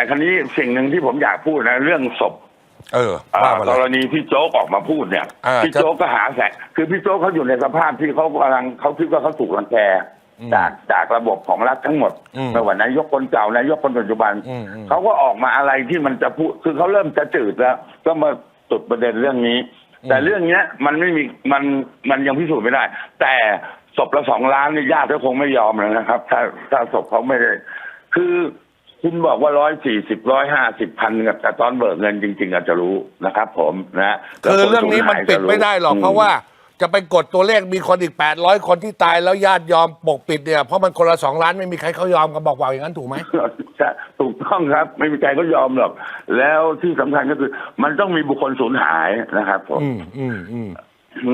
แต่ครั้นี้สิ่งหนึ่งที่ผมอยากพูดนะ เรื่องศพเออเอ่อว่ามาเลกรย ณีพี่โจ๊กออกมาพูดเนี่ยอ่าพี่จะโจ๊กก็หาแสงคือพี่โจ๊กเขาอยู่ในสภาพที่เขากำลังเขาคิดว่าเขาถูกรังแกอืมจากจากระบบของรัฐทั้งหมดอืมไม่ว่านายกคนเก่านายกคนปัจจุบันอืมอืม เขาก็ออกมาอะไรที่มันจะพูดคือเขาเริ่มจะจืดแล้ว ก็มาจุดประเด็นเรื่องนี้ แต่เรื่องเนี้ยมันไม่มีมันมันยังพิสูจน์ไม่ได้ แต่ศพละสองล้านนี่ญาติก็คงไม่ยอมแล้วนะครับ ถ้าถ้าศพเขาไม่ได้คือ คุณบอกว่าร้อยสี่สิบร้อยห้าสิบพันแต่ตอนเบิกเงินจริง ๆ อาจจะรู้นะครับ ผมนะคือเรื่องนี้มันปิดไม่ได้หรอกเพราะว่าจะไปกดตัวเลขมีคนอีก 800 คนที่ตายแล้วญาติยอมปกปิดเนี่ย เพราะมันคนละสองล้านไม่มีใครเขายอมกันบอกว่าอย่างนั้นถูกไหมใช่ถูกต้องครับ ไม่มีใครก็ยอมหรอก แล้วที่สำคัญก็คือ มันต้องมีบุคคลสูญหายนะครับผมอืมอืมอืม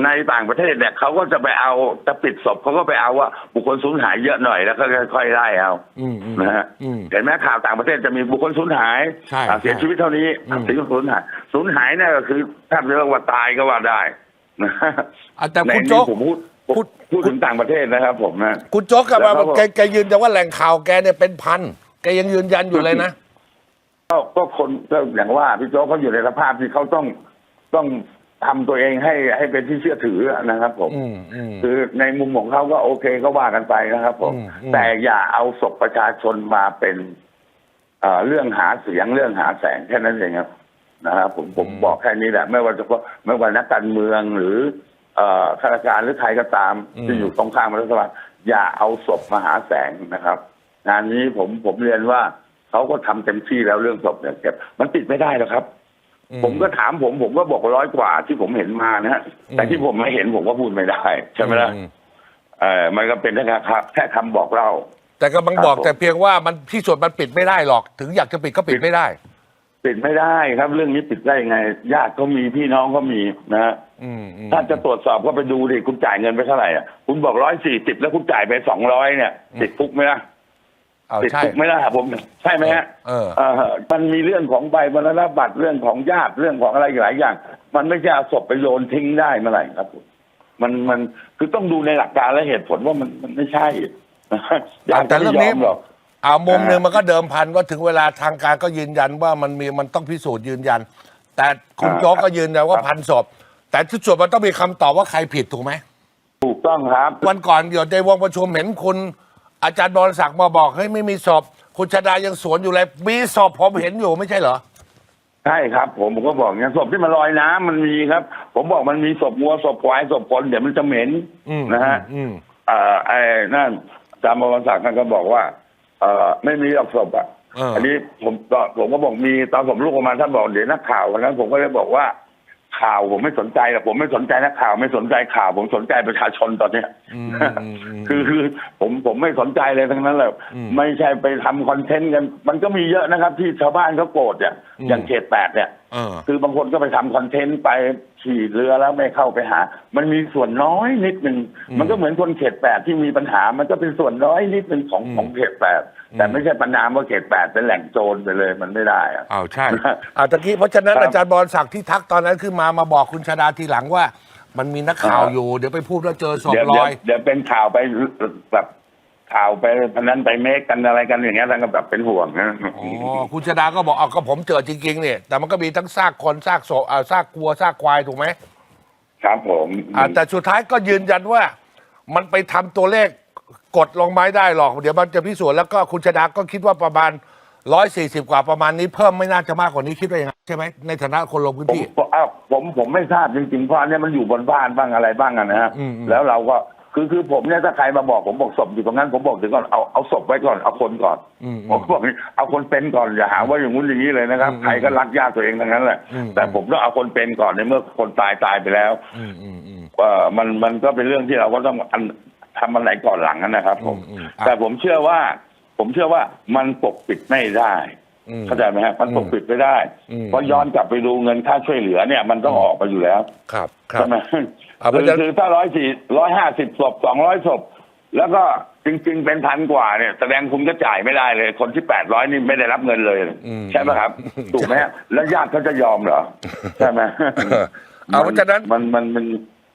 ในต่างประเทศเนี่ยเขาก็จะไปเอาจะปิดศพเขาก็ไปเอาว่า บุคคลสูญหายเยอะหน่อยแล้วก็ค่อยๆไล่เอาอืมอืมนะฮะอืมเห็นไหมข่าวต่างประเทศจะมีบุคคลสูญหายใช่อ่าเสียใช่ชีวิตเท่านี้อืมถึงสูญหายสูญหายเนี่ยก็คือแทบจะเรียกว่าตายก็ว่าได้นะฮะอะแต่ในคุณนี้โจ๊กผมพูดพูดพูดถึงต่างประเทศนะครับ ผมนะคุณโจ๊กกับแล้วมาเขาบอกแกแกยืนยันว่าแหล่งข่าวแกเนี่ยเป็นพันแกยังยืนยันอยู่เลยนะก็ก็คนก็อย่างว่าพี่โจ๊กเขาอยู่ในสภาพที่เขาต้องต้อง ทำตัวเองให้ให้เป็นที่เชื่อถือนะครับผมอืมอืมคือในมุมของเขาก็โอเคก็ว่ากันไปนะครับ ผมอืมอืมแต่อย่าเอาศพประชาชนมาเป็นเอ่อเรื่องหาเสียงเรื่องหาแสงแค่นั้นเองครับนะครับผมผมบอกแค่นี้แหละ ไม่ว่าจะไม่ว่านักการเมืองหรือเอ่อข้าราชการหรือใครก็ตามที่อยู่ตรงข้ามรัฐบาลอย่าเอาศพมาหาแสงนะครับงานนี้ผมผมเรียนว่าเขาก็ทำเต็มที่แล้วเรื่องศพเนี่ยเก็บมันติดไม่ได้หรอกครับ ผมก็ถามผมผมก็บอกร้อยกว่าที่ผมเห็นมานะฮะแต่ที่ผมไม่เห็นผมก็พูดไม่ได้ ใช่ไหมล่ะอืมเออมันก็เป็นแค่ครับแค่คำบอกเล่า แต่ก็บังบอกครับผมแต่เพียงว่ามันที่สุดมันปิดไม่ได้หรอก ถึงอยากจะปิดก็ปิดไม่ได้ ปิดไม่ได้ครับเรื่องนี้ปิดได้ยังไง ญาติเขามีพี่น้องเขามีนะฮะอืมอืมถ้าจะตรวจสอบก็ไปดูดิคุณจ่ายเงินไปเท่าไหร่อะคุณบอกร้อยสี่สิบแล้วคุณจ่ายไปสองร้อยเนี่ยติดคุกไหมล่ะ เอาติดใช่ คุกไหมล่ะผมใช่ไหมฮะเออ เออมันมีเรื่องของใบมรณบัตรเรื่องของญาติเรื่องของอะไรหลายอย่าง มันไม่ใช่เอาศพไปโยนทิ้งได้เมื่อไหร่ครับผมมันมันคือต้องดูในหลักการและเหตุผลว่ามันมันไม่ใช่ญาติแต่ก็เรื่ไม่องยนี้อมหรอก เอามุมหนึ่งอ่ามัมันก็เดิมพันว่าถึงเวลาทางการก็ยืนยันว่ามันมีมันต้องพิสูจน์ยืนยัน แต่คุณอ่า โจ๊กก็ยืนยันว่าครับพันศพ แต่ที่สุดมันต้องมีคำตอบว่าใครผิดถูกไหม ถูกต้องครับ วันก่อนเดี๋ยวในวงประชุมเห็นคุณ อาจารย์บอลศักดิ์มาบอกเฮ้ยไม่มีศพคุณชาดายังสวนอยู่เลยมีศพผมเห็นอยู่ไม่ใช่เหรอ ใช่ครับ ผมผมก็บอกอย่างนี้ศพที่มันลอยน้ำมันมีครับ ผมบอกมันมีศพวัวศพควายศพคนเดี๋ยวมันจะเหม็นอืมนะฮะ อืม เอ่อไอ้นั่นอาจารย์บวรศักดิ์ท่านก็บอกว่า เอ่อไม่มีหรอกศพอะเอออั นนี้ผมก็ผมก็บอกมีตอนผมลูกออกมาท่านบอกเดี๋ยวนักข่าววันนั้นผมก็เลยบอกว่า ข่าวผมไม่สนใจหรอกผมไม่สนใจนักข่าวไม่สนใจข่าวผมสนใจประชาชนตอนเนี้ยอืมอืมอืมคือคือผมผมไม่สนใจเลยทั้งนั้นเลยอืมไม่ใช่ไปทำคอนเทนต์กัน มันก็มีเยอะนะครับ ที่ชาวบ้านเขาโกรธเนี่ยอืมอย่างเขตแปดเนี่ยเออคือบางคนก็ไปทำคอนเทนต์ไปขี่เรือแล้วไม่เข้าไปหา มันมีส่วนน้อยนิดนึงอืมมันก็เหมือนคนเขตแปดที่มีปัญหา มันก็เป็นส่วนน้อยนิดนึงของอืมของเขตแปดแต่อืมไม่ใช่ปัญหาว่าเขตแปดเป็นแหล่งโจรไปเลยมันไม่ได้อะเอาใช่อ่าตะกี้เพราะฉะนั้นครับอาจารย์บอลศักดิ์ที่ทักตอนนั้นขึ้นมามาบอกคุณชาดาทีหลังว่ามันมีนักข่าวอ่าอยู่ เดี๋ยวไปพูดแล้วเจอศพเดี๋ยวลเดี๋ยวอย เดี๋ยวเป็นข่าวไปแบบ ข่าวไปพนันไปเมคกันอะไรกันอย่างเงี้ยท่านก็แบบเป็นห่วงนะอ๋อคุณชาดาก็บอกเอาก็ผมเจอจริงๆเนี่ยแต่มันก็มีทั้งซากคนซากศพอ่าซากวัวซากควายถูกไหมครับผมอ่าแต่สุดท้ายก็ยืนยันว่า มันไปทำตัวเลขกดลงไม้ได้หรอก เดี๋ยวมันจะพิสูจน์แล้วก็คุณชาดาก็คิดว่าประมาณร้อยสี่สิบกว่าประมาณนี้เพิ่มไม่น่าจะมากกว่านี้คิดว่าอย่างนั้นใช่ไหมในฐานะคนลงพื้นผมที่ ผมอ้าวผมผมไม่ทราบจริงๆเพราะอันเนี้ยมันอยู่บนบ้านบ้างอะไรบ้างอะนะฮะอืมอืม แล้วเราก็ คือคือผมเนี่ยถ้าใครมาบอกผมบอกศพอยู่ตรงนั้นผมบอกถึงก่อนเอาเอาศพไว้ก่อนเอาคนก่อนอืม ผมบอกเอาคนเป็นก่อนอย่าหาว่าอย่างงู้นอย่างนี้เลยนะครับ อืมใครก็รักญาติตัวเองทั้งนั้นแหละอืม แต่ผมต้องเอาคนเป็นก่อนในเมื่อคนตายตายไปแล้วอืมอืมอืมว่ามันมันก็เป็นเรื่องที่เราก็ต้องอันทำอะไรก่อนหลังนะครับ ผม อืมอืมอะ แต่ผมเชื่อว่า ผมเชื่อว่ามันปกปิดไม่ได้อืม เข้าใจไหมฮะมันปกปิดไม่ได้อืมเพราะย้อนกลับไปดูเงินค่าช่วยเหลือเนี่ย มันต้องออกมาอยู่แล้วครับครับใช่ไหมอะเพคืราะอฉะนั้นคือถ้าร้อยสี่ร้อยห้าสิบศพสองร้อยศพแล้วก็จริง ๆ เป็นพันกว่าเนี่ย แสดงคุณก็จ่ายไม่ได้เลย คนที่แปดร้อยนี่ไม่ได้รับเงินเลยอืมใช่ไหมครับ ถูกไหมฮะแล้วญาติเขาจะยอมเหรอ ใช่ไหมเอาเพราะฉะนั้นมันมันมัน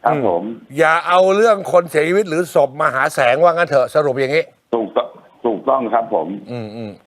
ครับผมอย่าเอาเรื่องคนเสียชีวิตหรือศพมาหาแสงว่างั้นเถอะสรุปอย่างนี้ ถูกต้องถูกต้องครับผม อืมอืม